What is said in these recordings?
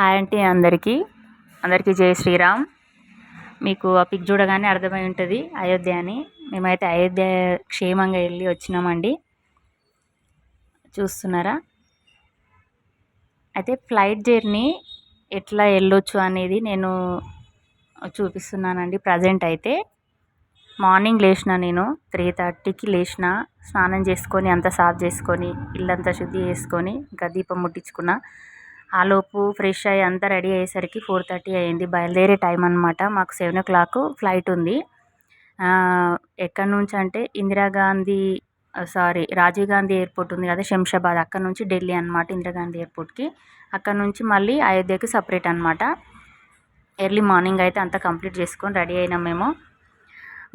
Hi అంటే అందరికీ. అందరికీ జై శ్రీరామ్. మీకు ఆ పిక్ చూడగానే అర్థమై ఉంటుంది అయోధ్య అని. మేమైతే అయోధ్య క్షేమంగా వెళ్ళి వచ్చినామండి. చూస్తున్నారా? అయితే ఫ్లైట్ జర్నీ ఎట్లా వెళ్ళొచ్చు అనేది నేను చూపిస్తున్నానండి ప్రజెంట్ అయితే. మార్నింగ్ లేచిన నేను త్రీ థర్టీకి లేచిన స్నానం చేసుకొని అంతా సాఫ్ చేసుకొని ఇల్లంతా శుద్ధి చేసుకొని ఇంకా దీపం ముట్టించుకున్న. ఆలోపు ఫ్రెష్ అయ్యి అంతా రెడీ అయ్యేసరికి ఫోర్ థర్టీ అయింది బయలుదేరే టైం అనమాట మాకు సెవెన్ ఓ క్లాక్ ఫ్లైట్ ఉంది. ఎక్కడి నుంచి అంటే ఇందిరాగాంధీ సారీ రాజీవ్ గాంధీ ఎయిర్పోర్ట్ ఉంది కదా శంషాబాద్. అక్కడ నుంచి ఢిల్లీ అనమాట ఇందిరాగాంధీ ఎయిర్పోర్ట్కి. అక్కడ నుంచి మళ్ళీ అయోధ్యకి సపరేట్ అనమాట ఎర్లీ మార్నింగ్ అయితే అంతా కంప్లీట్ చేసుకొని రెడీ అయినాం మేము.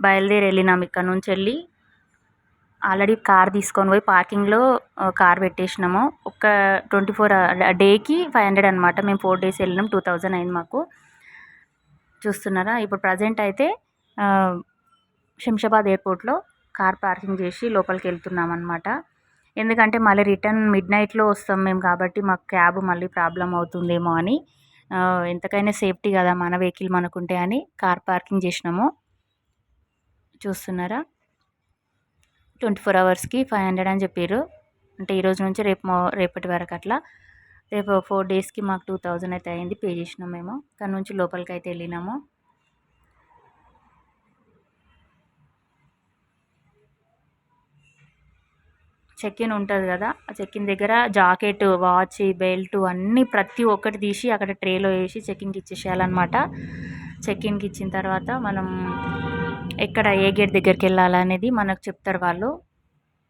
బయలుదేరి వెళ్ళినాం ఇక్కడ నుంచి వెళ్ళి. ఆల్రెడీ కార్ తీసుకొని పోయి పార్కింగ్లో కార్ పెట్టేసినాము. ఒక ట్వంటీ ఫోర్ డేకి ఫైవ్ హండ్రెడ్ అనమాట మేము ఫోర్ డేస్ వెళ్ళినాం. టూ థౌజండ్ అయింది మాకు. చూస్తున్నారా? ఇప్పుడు ప్రజెంట్ అయితే శంషాబాద్ ఎయిర్పోర్ట్లో కార్ పార్కింగ్ చేసి లోపలికి వెళ్తున్నాం అనమాట ఎందుకంటే మళ్ళీ రిటర్న్ మిడ్ నైట్లో వస్తాం మేము కాబట్టి మాకు క్యాబ్ మళ్ళీ ప్రాబ్లం అవుతుందేమో అని ఎంతకైనా సేఫ్టీ కదా మన వెహికల్ మనకుంటే అని కార్ పార్కింగ్ చేసినాము. చూస్తున్నారా? ట్వంటీ ఫోర్ అవర్స్కి ఫైవ్ హండ్రెడ్ అని చెప్పారు అంటే ఈరోజు నుంచి రేపు రేపటి వరకు అట్లా. రేపు ఫోర్ డేస్కి మాకు టూ థౌజండ్ అయితే అయింది పే చేసినాం మేము. ఇక్కడ నుంచి లోపలికి అయితే వెళ్ళినాము. చెక్ ఇన్ ఉంటుంది కదా. ఆ చెక్ ఇన్ దగ్గర జాకెట్ వాచ్ బెల్ట్ అన్నీ ప్రతి ఒక్కటి తీసి అక్కడ ట్రేలో వేసి చెక్కింగ్కి ఇచ్చేసేయాలన్నమాట. చెక్ ఇన్కి ఇచ్చిన తర్వాత మనం ఎక్కడ ఏ గేట్ దగ్గరికి వెళ్ళాలనేది మనకు చెప్తారు వాళ్ళు.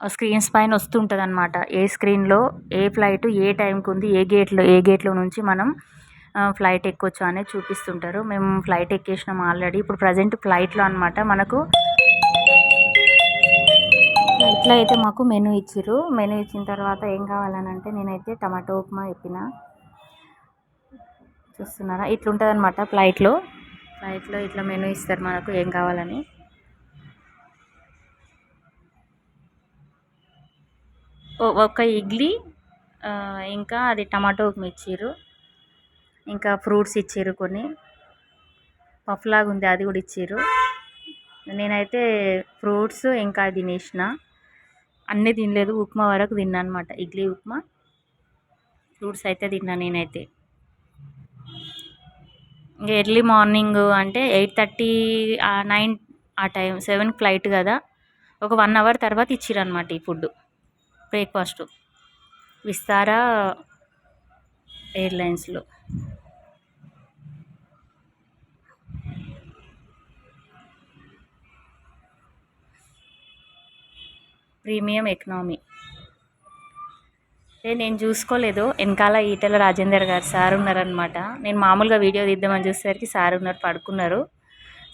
స్క్రీన్స్ పైన వస్తుంటుంది అనమాట ఏ స్క్రీన్లో ఏ ఫ్లైట్ ఏ టైంకి ఉంది ఏ గేట్లో ఏ గేట్లో నుంచి మనం ఫ్లైట్ ఎక్కొచ్చు అనేది చూపిస్తుంటారు. మేము ఫ్లైట్ ఎక్కేసినాం ఆల్రెడీ. ఇప్పుడు ప్రజెంట్ ఫ్లైట్లో అనమాట మనకు ఫ్లైట్లో అయితే మాకు మెనూ ఇచ్చిర్రు. మెనూ ఇచ్చిన తర్వాత ఏం కావాలని అంటే నేనైతే టమాటో ఉప్మా చెప్పిన. చూస్తున్నారా? ఇట్లుంటుంది అనమాట ఫ్లైట్లో. ఫ్లైట్లో ఇట్లా మెనూ ఇస్తారు మనకు ఏం కావాలని. ఒక ఇడ్లీ ఇంకా అది టమాటో ఉప్మా ఇచ్చిర్రు. ఇంకా ఫ్రూట్స్ ఇచ్చిర్రు కొన్ని. పఫ్ లాగా ఉంది అది కూడా ఇచ్చిర్రు. నేనైతే ఫ్రూట్స్ ఇంకా తినేసిన. అన్నీ తినలేదు ఉప్మా వరకు తిన్నా అనమాట ఇడ్లీ ఉప్మా ఫ్రూట్స్ అయితే తిన్నా నేనైతే. ఎర్లీ మార్నింగ్ అంటే ఎయిట్ థర్టీ నైన్ ఆ టైం సెవెన్ ఫ్లైట్ కదా. ఒక వన్ అవర్ తర్వాత ఇచ్చిరన్నమాట ఈ food breakfast. Vistara ఎయిర్లైన్స్లో? Premium economy. నేను చూసుకోలేదు. వెనకాల ఈటల రాజేందర్ గారు సార్ ఉన్నారనమాట నేను మామూలుగా వీడియో తీద్దామని చూసేసరికి సార్ ఉన్నారు పడుకున్నారు.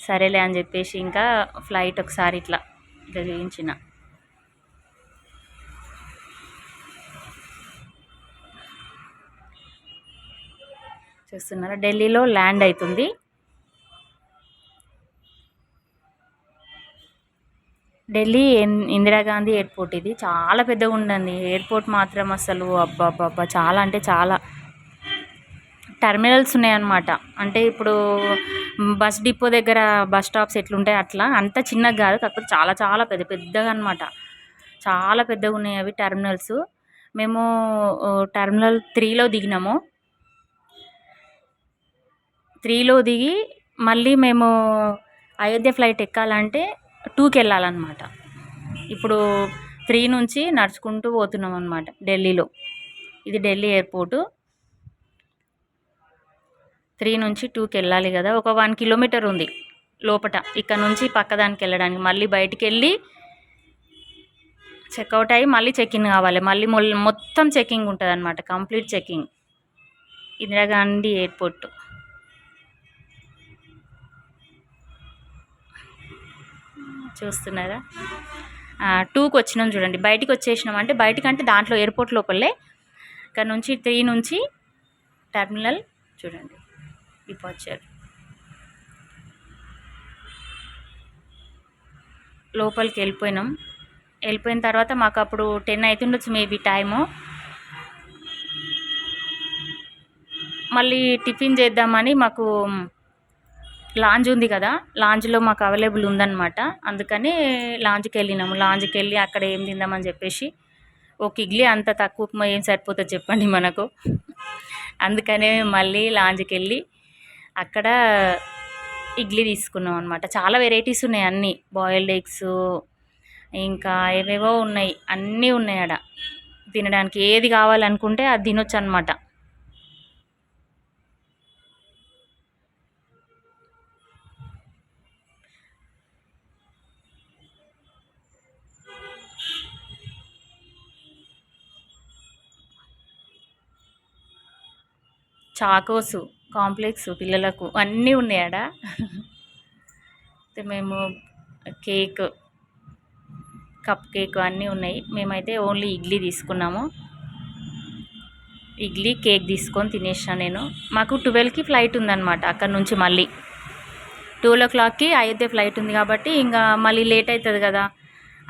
సరేలే అని చెప్పేసి ఇంకా ఫ్లైట్ ఒకసారి ఇట్లా ఇట్లా చూపించిన చూస్తున్నారా. ఢిల్లీలో ల్యాండ్ అవుతుంది. ఢిల్లీ ఇందిరాగాంధీ ఎయిర్పోర్ట్ ఇది. చాలా పెద్దగా ఉందండి. ఎయిర్పోర్ట్ మాత్రం అసలు అబ్బా చాలా అంటే చాలా. టెర్మినల్స్ ఉన్నాయన్నమాట. అంటే ఇప్పుడు బస్ డిపో దగ్గర బస్ స్టాప్స్ ఎట్లుంటాయి అట్లా? అంత చిన్నగా కాదు. కాకపోతే చాలా చాలా పెద్ద పెద్దగా అనమాట చాలా పెద్దగా ఉన్నాయి అవి టెర్మినల్స్. మేము టెర్మినల్ త్రీలో దిగినాము. త్రీలో దిగి మళ్ళీ మేము అయోధ్య ఫ్లైట్ ఎక్కాలంటే టూకి వెళ్ళాలన్నమాట ఇప్పుడు త్రీ నుంచి నడుచుకుంటూ పోతున్నాం అనమాట ఢిల్లీలో. ఇది ఢిల్లీ ఎయిర్పోర్టు. త్రీ నుంచి టూకి వెళ్ళాలి కదా ఒక వన్ కిలోమీటర్ ఉంది లోపట. ఇక్కడ నుంచి పక్కదానికి వెళ్ళడానికి మళ్ళీ బయటికి వెళ్ళి చెక్అవుట్ అయ్యి మళ్ళీ చెక్ఇన్ కావాలి. మళ్ళీ మొత్తం చెక్కింగ్ ఉంటుంది అనమాట కంప్లీట్ చెక్కింగ్ ఇందిరాగాంధీ ఎయిర్పోర్ట్. చూస్తున్నారా? టూకి వచ్చినాం చూడండి. బయటికి వచ్చేసినాం అంటే బయటికి అంటే దాంట్లో ఎయిర్పోర్ట్ లోపలే. ఇక్కడ నుంచి త్రీ నుంచి టెర్మినల్ చూడండి. డిపార్చర్. లోపలికి వెళ్ళిపోయినాం. వెళ్ళిపోయిన తర్వాత మాకు అప్పుడు టెన్ అవుతుండొచ్చు మేబీ టైము. మళ్ళీ టిఫిన్ చేద్దామని మాకు లాంజ్ ఉంది కదా లాంజ్లో మాకు అవైలబుల్ ఉందన్నమాట. అందుకని లాంజ్కి వెళ్ళినాము లాంజ్కి వెళ్ళి అక్కడ ఏం తిందామని చెప్పేసి ఒక ఇడ్లీ అంత తక్కువ ఉప్మా ఏం సరిపోతుంది చెప్పండి మనకు. అందుకనే మళ్ళీ లాంజ్కి వెళ్ళి అక్కడ ఇడ్లీ తీసుకున్నాం అనమాట చాలా వెరైటీస్ ఉన్నాయి అన్నీ. బాయిల్డ్ ఎగ్స్ ఇంకా ఏవేవో ఉన్నాయి. అన్నీ ఉన్నాయి ఆడ. తినడానికి ఏది కావాలనుకుంటే అది తినొచ్చు అనమాట చాకోసు కాంప్లెక్స్ పిల్లలకు అన్నీ ఉన్నాయి ఆడ అయితే మేము కేక్ కప్ కేక్ అన్నీ ఉన్నాయి. మేమైతే ఓన్లీ ఇడ్లీ తీసుకున్నాము. ఇడ్లీ కేక్ తీసుకొని తినేసాను నేను. మాకు ట్వెల్వ్కి ఫ్లైట్ ఉందన్నమాట అక్కడ నుంచి మళ్ళీ. ట్వెల్వ్ ఓ క్లాక్కి అయోధ్య ఫ్లైట్ ఉంది కాబట్టి ఇంకా మళ్ళీ లేట్ అవుతుంది కదా.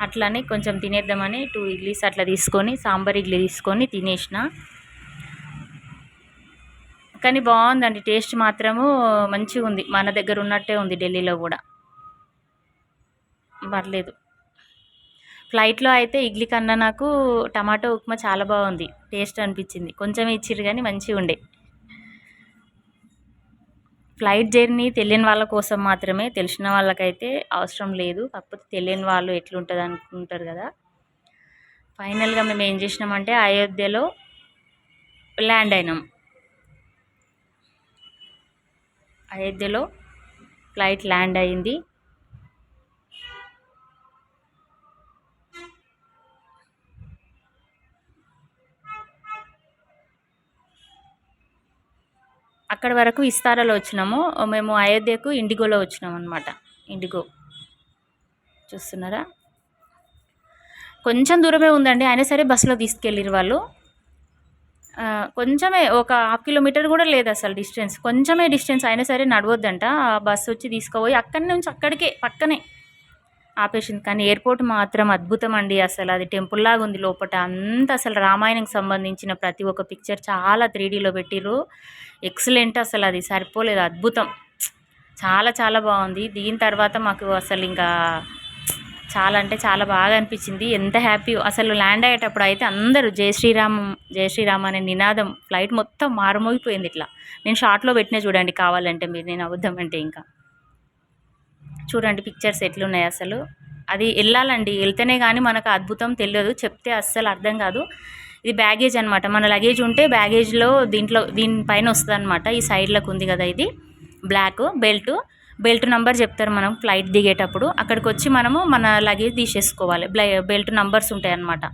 అట్లానే కొంచెం తినేద్దామని టూ ఇడ్లీస్ అట్లా తీసుకొని సాంబార్ ఇడ్లీ తీసుకొని తినేసిన. కానీ బాగుందండి. టేస్ట్ మాత్రము మంచిగా ఉంది. మన దగ్గర ఉన్నట్టే ఉంది ఢిల్లీలో కూడా. పర్లేదు. ఫ్లైట్లో అయితే ఇడ్లీ కన్నా నాకు టమాటో ఉప్మా చాలా బాగుంది. టేస్ట్ అనిపించింది. కొంచెం ఇచ్చిర్రు కానీ మంచిగా ఉండే. ఫ్లైట్ జర్నీ తెలియని వాళ్ళ కోసం మాత్రమే. తెలిసిన వాళ్ళకైతే అవసరం లేదు. కాకపోతే తెలియని వాళ్ళు ఎట్లుంటుంది అనుకుంటారు కదా. ఫైనల్గా మేము ఏం చేసినామంటే అయోధ్యలో ల్యాండ్ అయినాం. అయోధ్యలో ఫ్లైట్ ల్యాండ్ అయింది. అక్కడ వరకు విస్తారాలో వచ్చినాము. మేము అయోధ్యకు ఇండిగోలో వచ్చినాం అనమాట ఇండిగో. చూస్తున్నారా? కొంచెం దూరమే ఉందండి. అయినా సరే బస్సులో తీసుకెళ్ళిరు వాళ్ళు. కొంచెమే ఒక హాఫ్ కిలోమీటర్ కూడా లేదు అసలు డిస్టెన్స్. కొంచెమే డిస్టెన్స్ అయినా సరే నడవద్దంట. బస్సు వచ్చి తీసుకుపోయి అక్కడి నుంచి అక్కడికే పక్కనే ఆపేసింది. కానీ ఎయిర్పోర్ట్ మాత్రం అద్భుతం అండి అసలు. అది టెంపుల్ లాగా ఉంది లోపల అంత అసలు రామాయణంకి సంబంధించిన ప్రతి ఒక్క పిక్చర్ చాలా త్రీడీలో పెట్టిర్రు. ఎక్సలెంట్ అసలు అది. సరిపోలేదు. అద్భుతం. చాలా చాలా బాగుంది. దీని తర్వాత మాకు అసలు ఇంకా చాలా అంటే చాలా బాగా అనిపించింది. ఎంత హ్యాపీ. అసలు ల్యాండ్ అయ్యేటప్పుడు అయితే అందరూ జై శ్రీరామ్ జై శ్రీరామ్ అనే నినాదం ఫ్లైట్ మొత్తం మారుమోగిపోయింది ఇట్లా. నేను షార్ట్లో పెట్టినా చూడండి కావాలంటే మీరు నేను అవద్దామంటే ఇంకా. చూడండి పిక్చర్స్ ఎట్లున్నాయి అసలు. అది వెళ్ళాలండి. వెళ్తేనే కానీ మనకు అద్భుతం తెలియదు. చెప్తే అస్సలు అర్థం కాదు. ఇది బ్యాగేజ్ అనమాట మన లగేజ్ ఉంటే బ్యాగేజ్లో దీంట్లో దీనిపైన వస్తుంది అనమాట ఈ సైడ్లకు ఉంది కదా ఇది. Black belt. బెల్ట్ నెంబర్ చెప్తారు మనం ఫ్లైట్ దిగేటప్పుడు. అక్కడికి వచ్చి మనము మన లగేజ్ తీసేసుకోవాలి. బెల్ట్ నంబర్స్ ఉంటాయి అన్నమాట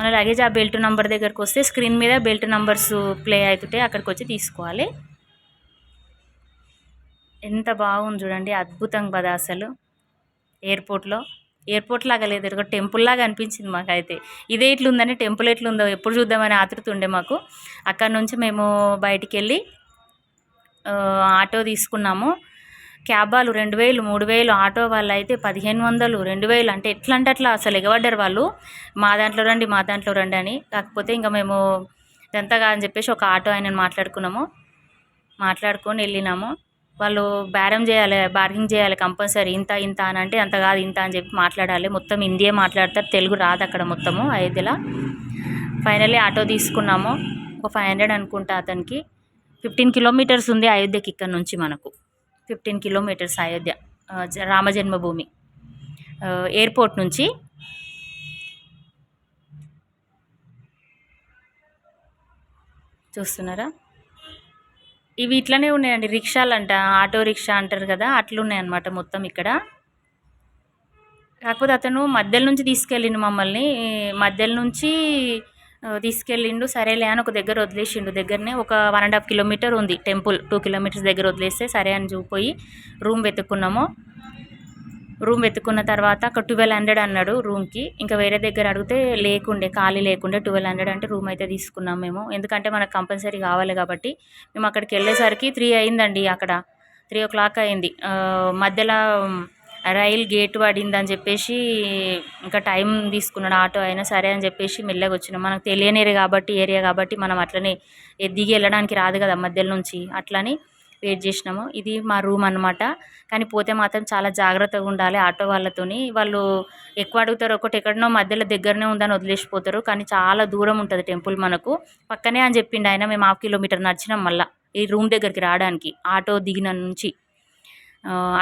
మన లగేజ్ ఆ బెల్ట్ నెంబర్ దగ్గరకు వస్తే స్క్రీన్ మీద బెల్ట్ నెంబర్స్ ప్లే అవుతుంటే అక్కడికి వచ్చి తీసుకోవాలి. ఎంత బాగుంది చూడండి. అద్భుతం కదా అసలు. ఎయిర్పోర్ట్లో. ఎయిర్పోర్ట్ లాగా లేదు. ఒక టెంపుల్ లాగా అనిపించింది మాకైతే. ఇదే ఇట్లుందని టెంపుల్ ఎట్లుందో ఎప్పుడు చూద్దామని ఆతృత ఉండే మాకు. అక్కడ నుంచి మేము బయటికి వెళ్ళి ఆటో తీసుకున్నాము. క్యాబ్ వాళ్ళు రెండు వేలు మూడు వేలు ఆటో వాళ్ళు అయితే పదిహేను వందలు రెండు వేలు. అంటే ఎట్లా అంటే అట్లా అసలు ఎగబడ్డారు వాళ్ళు. మా దాంట్లో రండి మా దాంట్లో రండి అని. కాకపోతే ఇంకా మేము ఇదంతా కాదని చెప్పేసి ఒక ఆటో ఆయన మాట్లాడుకున్నాము. మాట్లాడుకొని వెళ్ళినాము. వాళ్ళు బేరం చేయాలి బార్గింగ్ చేయాలి కంపల్సరీ. ఇంత ఇంత అని అంటే అంత కాదు ఇంత అని చెప్పి మాట్లాడాలి. మొత్తం హిందీయే మాట్లాడతారు తెలుగు రాదు అక్కడ మొత్తము అయోధ్యలో. ఫైనల్లీ ఆటో తీసుకున్నాము. ఒక ఫైవ్ హండ్రెడ్ అనుకుంటా అతనికి. ఫిఫ్టీన్ కిలోమీటర్స్ ఉంది అయోధ్యకి ఇక్కడ నుంచి మనకు. Fifteen kilometres Ayodhya Ramjanmabhoomi airport నుంచి చూస్తున్నారా? ఇవి ఇట్లనే ఉన్నాయండి రిక్షాలు అంట ఆటో రిక్షా అంటారు కదా అట్లున్నాయి అనమాట మొత్తం ఇక్కడ. కాకపోతే అతను మధ్యలో నుంచి తీసుకెళ్ళిండు మమ్మల్ని. మధ్యలో నుంచి తీసుకెళ్ళిండు. సరేలే అని ఒక దగ్గర వదిలేసిండు. దగ్గరనే ఒక వన్ అండ్ హాఫ్ కిలోమీటర్ ఉంది టెంపుల్. టూ కిలోమీటర్స్ దగ్గర వదిలేస్తే సరే అని చూపోయి రూమ్ వెతుక్కున్నాము. రూమ్ వెతుక్కున్న తర్వాత అక్కడ ట్వెల్వ్ హండ్రెడ్ అన్నాడు రూమ్కి ఇంకా వేరే దగ్గర అడిగితే లేకుండే ఖాళీ లేకుండే ట్వెల్వ్ హండ్రెడ్ అంటే రూమ్ అయితే తీసుకున్నాం మేము. ఎందుకంటే మనకు కంపల్సరీ కావాలి కాబట్టి మేము అక్కడికి వెళ్ళేసరికి త్రీ అయిందండి అక్కడ. త్రీ ఓ క్లాక్ అయింది మధ్యలో రైల్ గేట్ పడిందని చెప్పేసి ఇంకా టైం తీసుకున్నాడు ఆటో అయినా సరే అని చెప్పేసి మెల్లగా వచ్చినాం. మనకు తెలియని ఏరియా కాబట్టి ఏరియా కాబట్టి మనం అట్లనే దిగి వెళ్ళడానికి రాదు కదా మధ్యలో నుంచి. అట్లని వెయిట్ చేసినాము. ఇది మా రూమ్ అనమాట కానీ పోతే మాత్రం చాలా జాగ్రత్తగా ఉండాలి ఆటో వాళ్ళతోని. వాళ్ళు ఎక్కువ అడుగుతారు ఒకటి ఎక్కడనో మధ్యలో దగ్గరనే ఉందని వదిలేసిపోతారు. కానీ చాలా దూరం ఉంటుంది టెంపుల్ మనకు. పక్కనే అని చెప్పిండు ఆయన మేము హాఫ్ కిలోమీటర్ నడిచినాం మళ్ళీ ఈ రూమ్ దగ్గరికి రావడానికి ఆటో దిగిన నుంచి.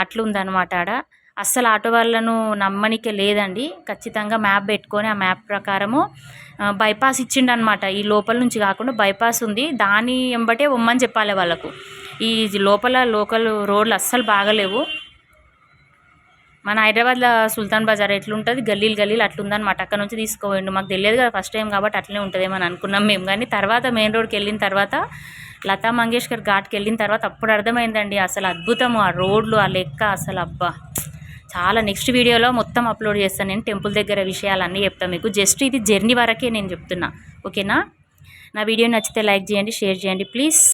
అట్లుందనమాట ఆడ. అస్సలు ఆటో వాళ్ళను నమ్మనికే లేదండి. ఖచ్చితంగా మ్యాప్ పెట్టుకొని ఆ మ్యాప్ ప్రకారము బైపాస్ ఇచ్చిండు అనమాట ఈ లోపల నుంచి కాకుండా బైపాస్ ఉంది. దాని ఎంబటే ఉమ్మని చెప్పాలి వాళ్ళకు. ఈ లోపల లోకల్ రోడ్లు అస్సలు బాగలేవు. మన హైదరాబాద్లో సుల్తాన్ బజార్ ఎట్లుంటుంది? గల్లీలు గల్లీలు అట్లుందనమాట. అక్కడ నుంచి తీసుకోవండి. మాకు తెలియదు కదా ఫస్ట్ టైం కాబట్టి అట్లనే ఉంటుందేమని అనుకున్నాం మేము. కానీ తర్వాత మెయిన్ రోడ్కి వెళ్ళిన తర్వాత లతా మంగేష్కర్ ఘాట్కి వెళ్ళిన తర్వాత అప్పుడు అర్థమైందండి. అసలు అద్భుతము ఆ రోడ్లు ఆ లెక్క అసలు అబ్బా! చాలా నెక్స్ట్ వీడియోలో మొత్తం అప్లోడ్ చేస్తాను. నేను టెంపుల్ దగ్గర విషయాలన్నీ చెప్తాను మీకు. జస్ట్ ఇది జర్నీ వరకే నేను చెప్తున్నా. ఓకేనా నా? వీడియో నచ్చితే లైక్ చేయండి షేర్ చేయండి. ప్లీజ్